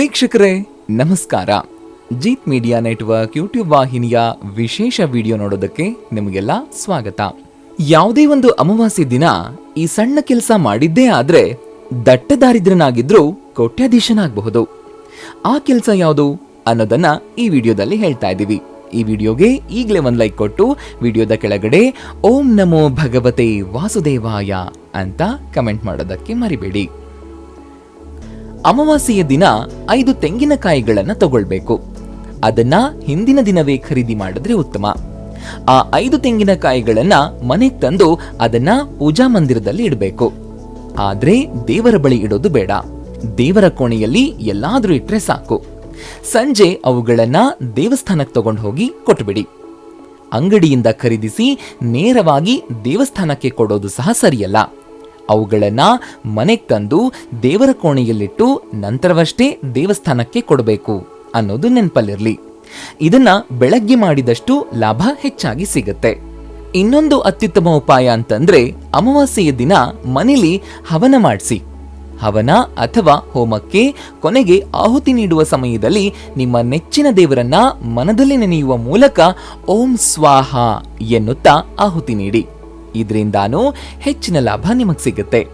ವೀಕ್ಷಕರೇ, ನಮಸ್ಕಾರ. Jeet media network YouTube ವಾಹಿನಿಯ ವಿಶೇಷ ವಿಡಿಯೋ ನೋಡೋದಕ್ಕೆ ನಿಮಗೆಲ್ಲ ಸ್ವಾಗತ. ಯಾವುದೇ ಒಂದು ಅಮಾವಾಸ್ಯೆ ದಿನ ಈ ಸಣ್ಣ ಕೆಲಸ ಮಾಡಿದ್ದೇ ಆದ್ರೆ ದಟ್ಟ ದಾರಿದ್ರ್ಯನಾಗಿದ್ರೂ ಕೋಟ್ಯಾಧೀಶನಾಗಬಹುದು. ಆ ಕೆಲಸ ಯಾವುದು ಅನ್ನೋದನ್ನ ಈ ವಿಡಿಯೋದಲ್ಲಿ ಹೇಳ್ತಾ ಇದ್ದೀವಿ. ಈ ವಿಡಿಯೋಗೆ ಈಗಲೇ ಒಂದು ಲೈಕ್ ಕೊಟ್ಟು ವಿಡಿಯೋದ ಕೆಳಗಡೆ ಓಂ ನಮೋ ಭಗವತೆ ವಾಸುದೇವಾಯ ಅಂತ ಕಮೆಂಟ್ ಮಾಡೋದಕ್ಕೆ ಮರಿಬೇಡಿ. ಅಮಾವಾಸ್ಯೆಯ ದಿನ ಐದು ತೆಂಗಿನಕಾಯಿಗಳನ್ನು ತಗೊಳ್ಬೇಕು. ಅದನ್ನ ಹಿಂದಿನ ದಿನವೇ ಖರೀದಿ ಮಾಡಿದ್ರೆ ಉತ್ತಮ. ಆ ಐದು ತೆಂಗಿನಕಾಯಿಗಳನ್ನ ಮನೆಗೆ ತಂದು ಅದನ್ನ ಪೂಜಾ ಮಂದಿರದಲ್ಲಿ ಇಡಬೇಕು. ಆದ್ರೆ ದೇವರ ಬಳಿ ಇಡೋದು ಬೇಡ. ದೇವರ ಕೋಣೆಯಲ್ಲಿ ಎಲ್ಲಾದ್ರೂ ಇಟ್ರೆ ಸಾಕು. ಸಂಜೆ ಅವುಗಳನ್ನ ದೇವಸ್ಥಾನಕ್ಕೆ ತಗೊಂಡು ಹೋಗಿ ಕೊಟ್ಬಿಡಿ. ಅಂಗಡಿಯಿಂದ ಖರೀದಿಸಿ ನೇರವಾಗಿ ದೇವಸ್ಥಾನಕ್ಕೆ ಕೊಡೋದು ಸಹ ಸರಿಯಲ್ಲ. ಅವುಗಳನ್ನ ಮನೆಗೆ ತಂದು ದೇವರ ಕೋಣೆಯಲ್ಲಿಟ್ಟು ನಂತರವಷ್ಟೇ ದೇವಸ್ಥಾನಕ್ಕೆ ಕೊಡಬೇಕು ಅನ್ನೋದು ನೆನಪಲ್ಲಿರಲಿ. ಇದನ್ನ ಬೆಳಗ್ಗೆ ಮಾಡಿದಷ್ಟು ಲಾಭ ಹೆಚ್ಚಾಗಿ ಸಿಗುತ್ತೆ. ಇನ್ನೊಂದು ಅತ್ಯುತ್ತಮ ಉಪಾಯ ಅಂತಂದ್ರೆ ಅಮಾವಾಸ್ಯೆಯ ದಿನ ಮನೇಲಿ ಹವನ ಮಾಡಿಸಿ. ಹವನ ಅಥವಾ ಹೋಮಕ್ಕೆ ಕೊನೆಗೆ ಆಹುತಿ ನೀಡುವ ಸಮಯದಲ್ಲಿ ನಿಮ್ಮ ನೆಚ್ಚಿನ ದೇವರನ್ನ ಮನದಲ್ಲಿ ನೆನೆಯುವ ಮೂಲಕ ಓಂ ಸ್ವಾಹ ಎನ್ನುತ್ತಾ ಆಹುತಿ ನೀಡಿ. ಇದರಿಂದಾನೂ ಹೆಚ್ಚಿನ ಲಾಭ ನಿಮಗೆ ಸಿಗುತ್ತೆ.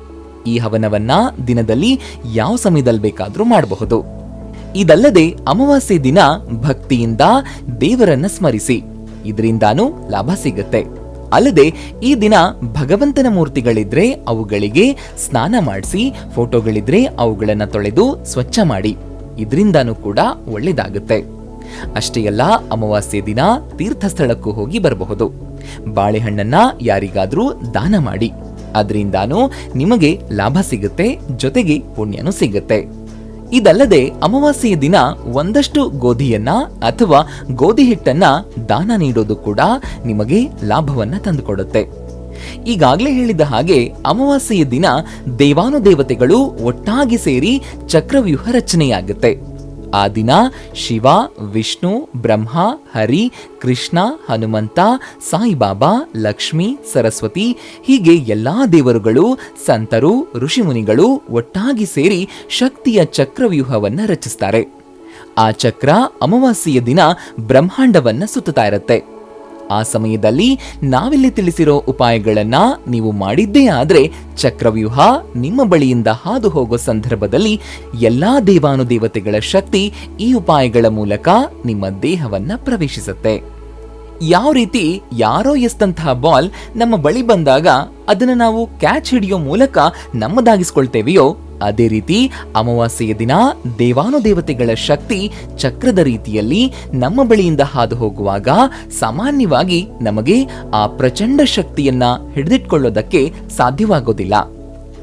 ಈ ಹವನವನ್ನ ದಿನದಲ್ಲಿ ಯಾವ ಸಮಯದಲ್ಲಿ ಬೇಕಾದರೂ ಮಾಡಬಹುದು. ಇದಲ್ಲದೆ ಅಮಾವಾಸ್ಯೆ ದಿನ ಭಕ್ತಿಯಿಂದ ದೇವರನ್ನ ಸ್ಮರಿಸಿ. ಇದರಿಂದಾನೂ ಲಾಭ ಸಿಗುತ್ತೆ. ಅಲ್ಲದೆ ಈ ದಿನ ಭಗವಂತನ ಮೂರ್ತಿಗಳಿದ್ರೆ ಅವುಗಳಿಗೆ ಸ್ನಾನ ಮಾಡಿಸಿ, ಫೋಟೋಗಳಿದ್ರೆ ಅವುಗಳನ್ನ ತೊಳೆದು ಸ್ವಚ್ಛ ಮಾಡಿ. ಇದರಿಂದಾನೂ ಕೂಡ ಒಳ್ಳೇದಾಗುತ್ತೆ. ಅಷ್ಟೇ ಅಲ್ಲ, ಅಮಾವಾಸ್ಯೆ ದಿನ ತೀರ್ಥಸ್ಥಳಕ್ಕೂ ಹೋಗಿ ಬರಬಹುದು. ಬಾಳೆಹಣ್ಣನ್ನ ಯಾರಿಗಾದ್ರೂ ದಾನ ಮಾಡಿ. ಅದರಿಂದಾನೂ ನಿಮಗೆ ಲಾಭ ಸಿಗುತ್ತೆ, ಜೊತೆಗೆ ಪುಣ್ಯನೂ ಸಿಗುತ್ತೆ. ಇದಲ್ಲದೆ ಅಮಾವಾಸ್ಯೆಯ ದಿನ ಒಂದಷ್ಟು ಗೋಧಿಯನ್ನ ಅಥವಾ ಗೋಧಿ ಹಿಟ್ಟನ್ನ ದಾನ ನೀಡೋದು ಕೂಡ ನಿಮಗೆ ಲಾಭವನ್ನ ತಂದುಕೊಡುತ್ತೆ. ಈಗಾಗಲೇ ಹೇಳಿದ ಹಾಗೆ ಅಮಾವಾಸ್ಯೆಯ ದಿನ ದೇವಾನುದೇವತೆಗಳು ಒಟ್ಟಾಗಿ ಸೇರಿ ಚಕ್ರವ್ಯೂಹ ರಚನೆಯಾಗುತ್ತೆ. ಆ ದಿನ ಶಿವ, ವಿಷ್ಣು, ಬ್ರಹ್ಮ, ಹರಿ, ಕೃಷ್ಣ, ಹನುಮಂತ, ಸಾಯಿಬಾಬಾ, ಲಕ್ಷ್ಮಿ, ಸರಸ್ವತಿ ಹೀಗೆ ಎಲ್ಲಾ ದೇವರುಗಳು, ಸಂತರು, ಋಷಿಮುನಿಗಳು ಒಟ್ಟಾಗಿ ಸೇರಿ ಶಕ್ತಿಯ ಚಕ್ರವ್ಯೂಹವನ್ನು ರಚಿಸ್ತಾರೆ. ಆ ಚಕ್ರ ಅಮಾವಾಸ್ಯೆಯ ದಿನ ಬ್ರಹ್ಮಾಂಡವನ್ನು ಸುತ್ತುತ್ತಾ ಇರುತ್ತೆ. ಆ ಸಮಯದಲ್ಲಿ ನಾವಿಲ್ಲಿ ತಿಳಿಸಿರೋ ಉಪಾಯಗಳನ್ನ ನೀವು ಮಾಡಿದ್ದೇ ಆದರೆ ಚಕ್ರವ್ಯೂಹ ನಿಮ್ಮ ಬಳಿಯಿಂದ ಹಾದು ಹೋಗೋ ಸಂದರ್ಭದಲ್ಲಿ ಎಲ್ಲಾ ದೇವಾನುದೇವತೆಗಳ ಶಕ್ತಿ ಈ ಉಪಾಯಗಳ ಮೂಲಕ ನಿಮ್ಮ ದೇಹವನ್ನ ಪ್ರವೇಶಿಸುತ್ತೆ. ಯಾವ ರೀತಿ ಯಾರೋ ಎಸ್ತಂತಹ ಬಾಲ್ ನಮ್ಮ ಬಳಿ ಬಂದಾಗ ಅದನ್ನು ನಾವು ಕ್ಯಾಚ್ ಹಿಡಿಯೋ ಮೂಲಕ ನಮ್ಮದಾಗಿಸ್ಕೊಳ್ತೇವೆಯೋ ಅದೇ ರೀತಿ ಅಮಾವಾಸ್ಯೆಯ ದಿನ ದೇವಾನುದೇವತೆಗಳ ಶಕ್ತಿ ಚಕ್ರದ ರೀತಿಯಲ್ಲಿ ನಮ್ಮ ಬಳಿಯಿಂದ ಹಾದು ಹೋಗುವಾಗ ಸಾಮಾನ್ಯವಾಗಿ ನಮಗೆ ಆ ಪ್ರಚಂಡ ಶಕ್ತಿಯನ್ನ ಹಿಡಿದಿಟ್ಕೊಳ್ಳೋದಕ್ಕೆ ಸಾಧ್ಯವಾಗೋದಿಲ್ಲ.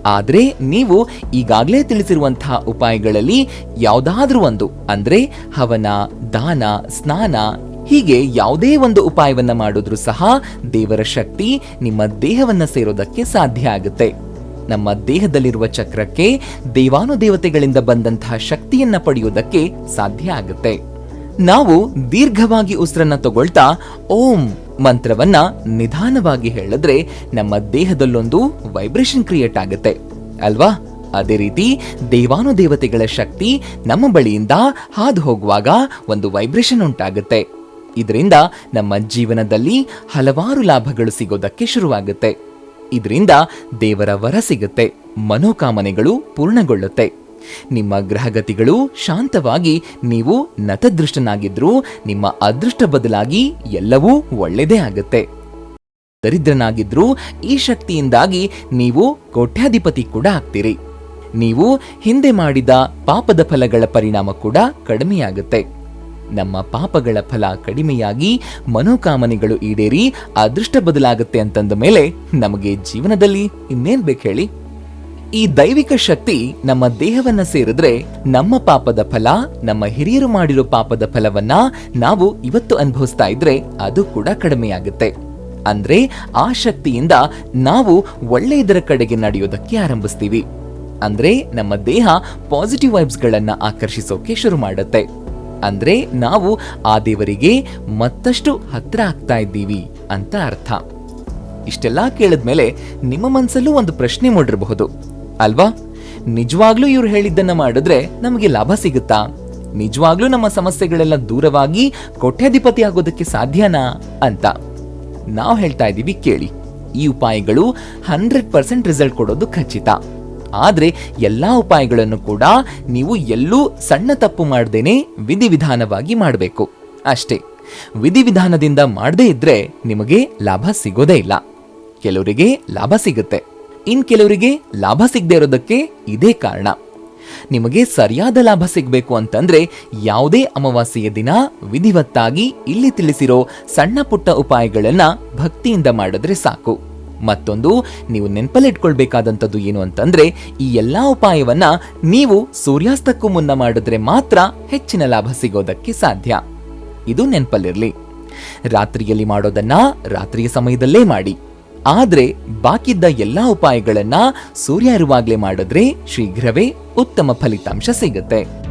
ಆದರೆ ನೀವು ಈಗಾಗಲೇ ತಿಳಿಸಿರುವಂತಹ ಉಪಾಯಗಳಲ್ಲಿ ಯಾವುದಾದ್ರೂ ಒಂದು, ಅಂದರೆ ಹವನ, ದಾನ, ಸ್ನಾನ, ಹೀಗೆ ಯಾವುದೇ ಒಂದು ಉಪಾಯವನ್ನು ಮಾಡಿದ್ರೂ ಸಹ ದೇವರ ಶಕ್ತಿ ನಿಮ್ಮ ದೇಹವನ್ನು ಸೇರೋದಕ್ಕೆ ಸಾಧ್ಯ ಆಗುತ್ತೆ. ನಮ್ಮ ದೇಹದಲ್ಲಿರುವ ಚಕ್ರಕ್ಕೆ ದೇವಾನುದೇವತೆಗಳಿಂದ ಬಂದಂತಹ ಶಕ್ತಿಯನ್ನ ಪಡೆಯುವುದಕ್ಕೆ ಸಾಧ್ಯ ಆಗುತ್ತೆ. ನಾವು ದೀರ್ಘವಾಗಿ ಉಸಿರನ್ನ ತಗೊಳ್ತಾ ಓಂ ಮಂತ್ರವನ್ನ ನಿಧಾನವಾಗಿ ಹೇಳಿದ್ರೆ ನಮ್ಮ ದೇಹದಲ್ಲೊಂದು ವೈಬ್ರೇಷನ್ ಕ್ರಿಯೇಟ್ ಆಗುತ್ತೆ. ಅಲ್ವಾ? ಅದೇ ರೀತಿ ದೇವಾನುದೇವತೆಗಳ ಶಕ್ತಿ ನಮ್ಮ ಬಳಿಯಿಂದ ಹಾದು ಹೋಗುವಾಗ ಒಂದು ವೈಬ್ರೇಷನ್ ಉಂಟಾಗುತ್ತೆ. ಇದರಿಂದ ನಮ್ಮ ಜೀವನದಲ್ಲಿ ಹಲವಾರು ಲಾಭಗಳು ಸಿಗೋದಕ್ಕೆ ಶುರುವಾಗುತ್ತೆ. ಇದರಿಂದ ದೇವರ ವರ ಸಿಗುತ್ತೆ, ಮನೋಕಾಮನೆಗಳು ಪೂರ್ಣಗೊಳ್ಳುತ್ತೆ. ನಿಮ್ಮ ಗ್ರಹಗತಿಗಳು ಶಾಂತವಾಗಿ ನೀವು ನತದೃಷ್ಟನಾಗಿದ್ರೂ ನಿಮ್ಮ ಅದೃಷ್ಟ ಬದಲಾಗಿ ಎಲ್ಲವೂ ಒಳ್ಳೆಯದೇ ಆಗುತ್ತೆ. ದರಿದ್ರನಾಗಿದ್ರೂ ಈ ಶಕ್ತಿಯಿಂದಾಗಿ ನೀವು ಕೋಟ್ಯಾಧಿಪತಿ ಕೂಡ ಆಗ್ತೀರಿ. ನೀವು ಹಿಂದೆ ಮಾಡಿದ ಪಾಪದ ಫಲಗಳ ಪರಿಣಾಮ ಕೂಡ ಕಡಿಮೆಯಾಗುತ್ತೆ. ನಮ್ಮ ಪಾಪಗಳ ಫಲ ಕಡಿಮೆಯಾಗಿ ಮನೋಕಾಮನೆಗಳು ಈಡೇರಿ ಅದೃಷ್ಟ ಬದಲಾಗುತ್ತೆ ಅಂತಂದ ಮೇಲೆ ನಮಗೆ ಜೀವನದಲ್ಲಿ ಇನ್ನೇನ್ ಬೇಕು ಹೇಳಿ? ಈ ದೈವಿಕ ಶಕ್ತಿ ನಮ್ಮ ದೇಹವನ್ನ ಸೇರಿದ್ರೆ ನಮ್ಮ ಪಾಪದ ಫಲ, ನಮ್ಮ ಹಿರಿಯರು ಮಾಡಿರೋ ಪಾಪದ ಫಲವನ್ನ ನಾವು ಇವತ್ತು ಅನುಭವಿಸ್ತಾ ಇದ್ರೆ ಅದು ಕೂಡ ಕಡಿಮೆಯಾಗುತ್ತೆ. ಅಂದ್ರೆ ಆ ಶಕ್ತಿಯಿಂದ ನಾವು ಒಳ್ಳೆಯದರ ಕಡೆಗೆ ನಡೆಯೋದಕ್ಕೆ ಆರಂಭಿಸ್ತೀವಿ. ಅಂದ್ರೆ ನಮ್ಮ ದೇಹ ಪಾಸಿಟಿವ್ ವೈಬ್ಸ್ ಗಳನ್ನ ಆಕರ್ಷಿಸೋಕೆ ಶುರು ಮಾಡುತ್ತೆ. ಅಂದ್ರೆ ನಾವು ಆ ದೇವರಿಗೆ ಮತ್ತಷ್ಟು ಹತ್ರ ಆಗ್ತಾ ಇದ್ದೀವಿ ಅಂತ ಅರ್ಥ. ಇಷ್ಟೆಲ್ಲ ಕೇಳಿದ್ಮೇಲೆ ನಿಮ್ಮ ಮನಸ್ಸಲ್ಲೂ ಒಂದು ಪ್ರಶ್ನೆ ಮೂಡಿರಬಹುದು. ಅಲ್ವಾ? ನಿಜವಾಗ್ಲೂ ಇವ್ರು ಹೇಳಿದ್ದನ್ನ ಮಾಡಿದ್ರೆ ನಮಗೆ ಲಾಭ ಸಿಗುತ್ತಾ? ನಿಜವಾಗ್ಲೂ ನಮ್ಮ ಸಮಸ್ಯೆಗಳೆಲ್ಲ ದೂರವಾಗಿ ಕೋಟ್ಯಾಧಿಪತಿ ಆಗೋದಕ್ಕೆ ಸಾಧ್ಯನಾ? ಅಂತ. ನಾವು ಹೇಳ್ತಾ ಇದ್ದೀವಿ ಕೇಳಿ. ಈ ಉಪಾಯಗಳು ಹಂಡ್ರೆಡ್ ಪರ್ಸೆಂಟ್ ರಿಸಲ್ಟ್ ಕೊಡೋದು ಖಚಿತ. ಆದ್ರೆ ಎಲ್ಲ ಉಪಾಯಗಳನ್ನು ಕೂಡ ನೀವು ಎಲ್ಲೂ ಸಣ್ಣ ತಪ್ಪು ಮಾಡದೇನೆ ವಿಧಿವಿಧಾನವಾಗಿ ಮಾಡಬೇಕು. ಅಷ್ಟೇ, ವಿಧಿವಿಧಾನದಿಂದ ಮಾಡದೇ ಇದ್ರೆ ನಿಮಗೆ ಲಾಭ ಸಿಗೋದೇ ಇಲ್ಲ. ಕೆಲವರಿಗೆ ಲಾಭ ಸಿಗುತ್ತೆ. ಇನ್ ಕೆಲವರಿಗೆ ಲಾಭ ಸಿಗದೇ ಇರೋದಕ್ಕೆ ಇದೇ ಕಾರಣ. ನಿಮಗೆ ಸರಿಯಾದ ಲಾಭ ಸಿಗಬೇಕು ಅಂತಂದ್ರೆ ಯಾವುದೇ ಅಮಾವಾಸ್ಯೆಯ ದಿನ ವಿಧಿವತ್ತಾಗಿ ಇಲ್ಲಿ ತಿಳಿಸಿರೋ ಸಣ್ಣ ಪುಟ್ಟ ಉಪಾಯಗಳನ್ನ ಭಕ್ತಿಯಿಂದ ಮಾಡಿದ್ರೆ ಸಾಕು. ಮತ್ತೊಂದು, ನೀವು ನೆನಪಲ್ಲಿಟ್ಕೊಳ್ಬೇಕಾದಂಥದ್ದು ಏನು ಅಂತಂದ್ರೆ, ಈ ಎಲ್ಲಾ ಉಪಾಯವನ್ನ ನೀವು ಸೂರ್ಯಾಸ್ತಕ್ಕೂ ಮುನ್ನ ಮಾಡಿದ್ರೆ ಮಾತ್ರ ಹೆಚ್ಚಿನ ಲಾಭ ಸಿಗೋದಕ್ಕೆ ಸಾಧ್ಯ. ಇದು ನೆನಪಲ್ಲಿರಲಿ. ರಾತ್ರಿಯಲ್ಲಿ ಮಾಡೋದನ್ನ ರಾತ್ರಿಯ ಸಮಯದಲ್ಲೇ ಮಾಡಿ. ಆದ್ರೆ, ಬಾಕಿದ್ದ ಎಲ್ಲಾ ಉಪಾಯಗಳನ್ನ ಸೂರ್ಯ ಇರುವಾಗಲೇ ಮಾಡಿದ್ರೆ ಶೀಘ್ರವೇ ಉತ್ತಮ ಫಲಿತಾಂಶ ಸಿಗುತ್ತೆ.